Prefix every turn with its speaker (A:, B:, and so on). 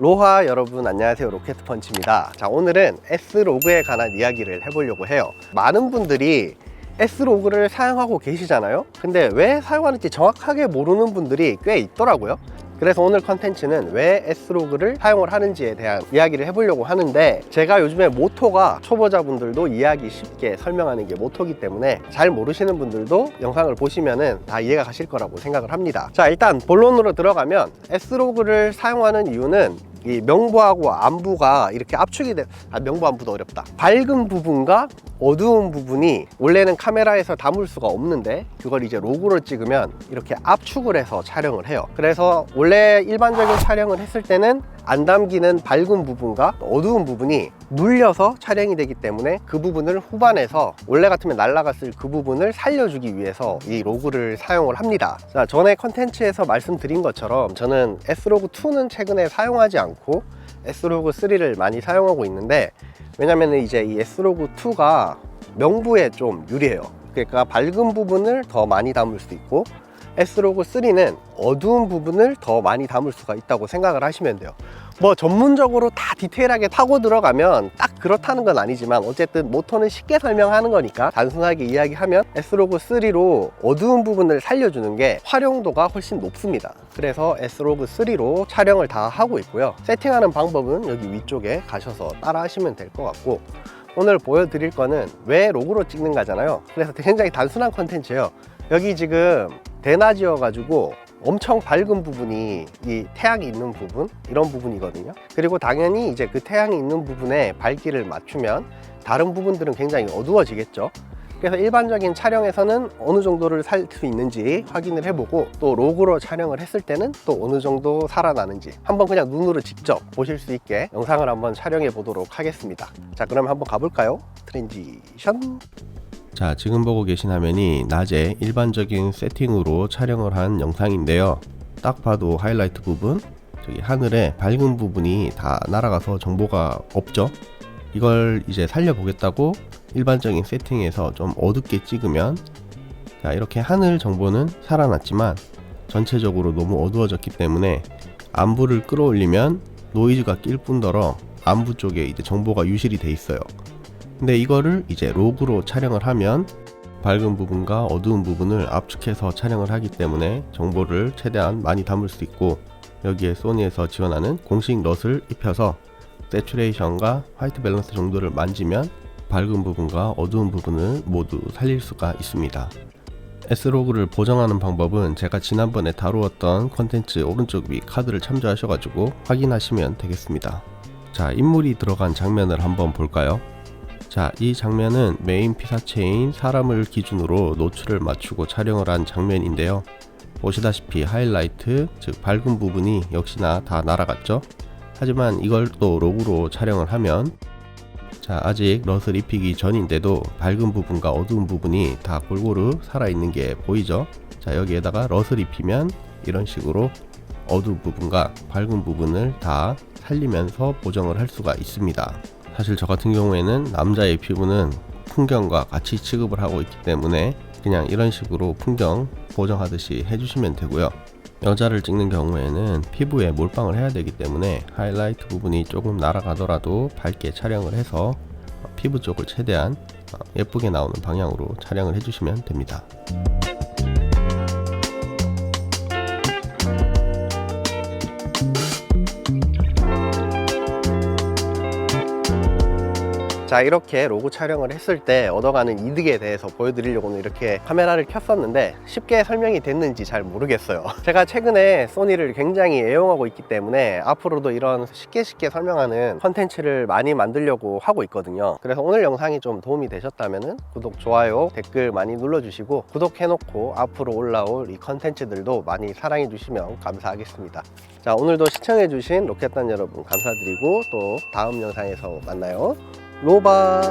A: 로하 여러분 안녕하세요. 로켓펀치입니다. 자 오늘은 S로그에 관한 이야기를 해보려고 해요. 많은 분들이 S로그를 사용하고 계시잖아요? 근데 왜 사용하는지 정확하게 모르는 분들이 꽤 있더라고요. 그래서 오늘 컨텐츠는 왜 S로그를 사용을 하는지에 대한 이야기를 해보려고 하는데 제가 요즘에 모토가 초보자분들도 이해하기 쉽게 설명하는 게 모토기 때문에 잘 모르시는 분들도 영상을 보시면은 다 이해가 가실 거라고 생각을 합니다. 자 일단 본론으로 들어가면 S로그를 사용하는 이유는 이 명부하고 안부가 이렇게 압축이 돼, 아, 명부 안부도 어렵다. 밝은 부분과 어두운 부분이 원래는 카메라에서 담을 수가 없는데 그걸 이제 로그로 찍으면 이렇게 압축을 해서 촬영을 해요. 그래서 원래 일반적인 촬영을 했을 때는 안 담기는 밝은 부분과 어두운 부분이 눌려서 촬영이 되기 때문에 그 부분을 후반에서 원래 같으면 날라갔을 그 부분을 살려주기 위해서 이 로그를 사용을 합니다. 자, 전에 컨텐츠에서 말씀드린 것처럼 저는 S로그2는 최근에 사용하지 않고 S로그3를 많이 사용하고 있는데 왜냐면 이제 이 S로그2가 명부에 좀 유리해요. 그러니까 밝은 부분을 더 많이 담을 수 있고 S로그 3는 어두운 부분을 더 많이 담을 수가 있다고 생각을 하시면 돼요. 뭐 전문적으로 다 디테일하게 타고 들어가면 딱 그렇다는 건 아니지만 어쨌든 모터는 쉽게 설명하는 거니까 단순하게 이야기하면 S로그 3로 어두운 부분을 살려주는 게 활용도가 훨씬 높습니다. 그래서 S로그 3로 촬영을 다 하고 있고요. 세팅하는 방법은 여기 위쪽에 가셔서 따라 하시면 될 것 같고 오늘 보여드릴 거는 왜 로그로 찍는가잖아요. 그래서 굉장히 단순한 컨텐츠예요. 여기 지금 대낮이어 가지고 엄청 밝은 부분이 이 태양이 있는 부분? 이런 부분이거든요. 그리고 당연히 이제 그 태양이 있는 부분에 밝기를 맞추면 다른 부분들은 굉장히 어두워지겠죠. 그래서 일반적인 촬영에서는 어느 정도를 살 수 있는지 확인을 해보고 또 로그로 촬영을 했을 때는 또 어느 정도 살아나는지 한번 그냥 눈으로 직접 보실 수 있게 영상을 한번 촬영해 보도록 하겠습니다. 자 그럼 한번 가볼까요? 트랜지션
B: 자, 지금 보고 계신 화면이 낮에 일반적인 세팅으로 촬영을 한 영상인데요. 딱 봐도 하이라이트 부분, 저기 하늘에 밝은 부분이 다 날아가서 정보가 없죠. 이걸 이제 살려보겠다고 일반적인 세팅에서 좀 어둡게 찍으면 자, 이렇게 하늘 정보는 살아났지만 전체적으로 너무 어두워졌기 때문에 안부를 끌어올리면 노이즈가 낄 뿐더러 안부 쪽에 이제 정보가 유실이 돼 있어요. 근데 이거를 이제 로그로 촬영을 하면 밝은 부분과 어두운 부분을 압축해서 촬영을 하기 때문에 정보를 최대한 많이 담을 수 있고 여기에 소니에서 지원하는 공식 럿을 입혀서 세츄레이션과 화이트 밸런스 정도를 만지면 밝은 부분과 어두운 부분을 모두 살릴 수가 있습니다. S로그를 보정하는 방법은 제가 지난번에 다루었던 컨텐츠 오른쪽 위 카드를 참조하셔가지고 확인하시면 되겠습니다. 자, 인물이 들어간 장면을 한번 볼까요? 자, 이 장면은 메인 피사체인 사람을 기준으로 노출을 맞추고 촬영을 한 장면인데요. 보시다시피 하이라이트, 즉 밝은 부분이 역시나 다 날아갔죠. 하지만 이걸 또 로그로 촬영을 하면 자, 아직 럿을 입히기 전인데도 밝은 부분과 어두운 부분이 다 골고루 살아있는 게 보이죠? 자, 여기에다가 럿을 입히면 이런 식으로 어두운 부분과 밝은 부분을 다 살리면서 보정을 할 수가 있습니다. 사실 저 같은 경우에는 남자의 피부는 풍경과 같이 취급을 하고 있기 때문에 그냥 이런 식으로 풍경 보정하듯이 해주시면 되고요. 여자를 찍는 경우에는 피부에 몰빵을 해야 되기 때문에 하이라이트 부분이 조금 날아가더라도 밝게 촬영을 해서 피부 쪽을 최대한 예쁘게 나오는 방향으로 촬영을 해주시면 됩니다.
A: 자 이렇게 로고 촬영을 했을 때 얻어가는 이득에 대해서 보여드리려고 오늘 이렇게 카메라를 켰었는데 쉽게 설명이 됐는지 잘 모르겠어요. 제가 최근에 소니를 굉장히 애용하고 있기 때문에 앞으로도 이런 쉽게 쉽게 설명하는 컨텐츠를 많이 만들려고 하고 있거든요. 그래서 오늘 영상이 좀 도움이 되셨다면 구독, 좋아요, 댓글 많이 눌러주시고 구독해놓고 앞으로 올라올 이 컨텐츠들도 많이 사랑해주시면 감사하겠습니다. 자 오늘도 시청해주신 로켓단 여러분 감사드리고 또 다음 영상에서 만나요 로바